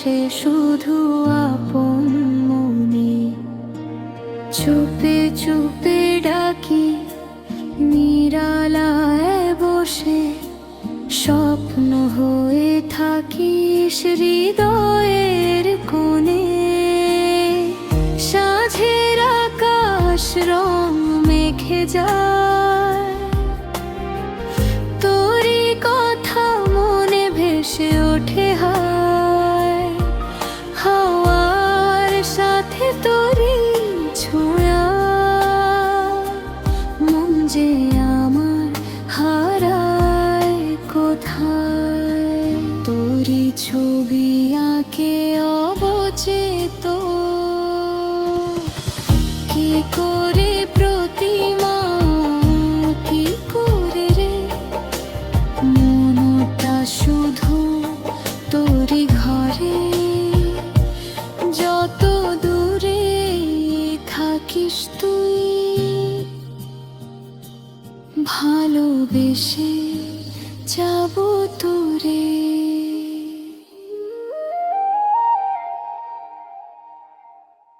আসে শুধু আপন মনে। চুপে চুপে ডাকি নিরালায় বসে। স্বপ্ন হয়ে থাকি হৃদয়ের কোণে। সাঝের আকাশ রং মেখে যায় সাথে তোরই ছোঁয়া, মন যে আমার হারায় কোথায়? তোরই ছবি আঁকে অবচেত। কি করে প্রতিমা, কি করে রে? মনটা শুধু তোরই ঘরে। ভালোবেসে যাব তোরে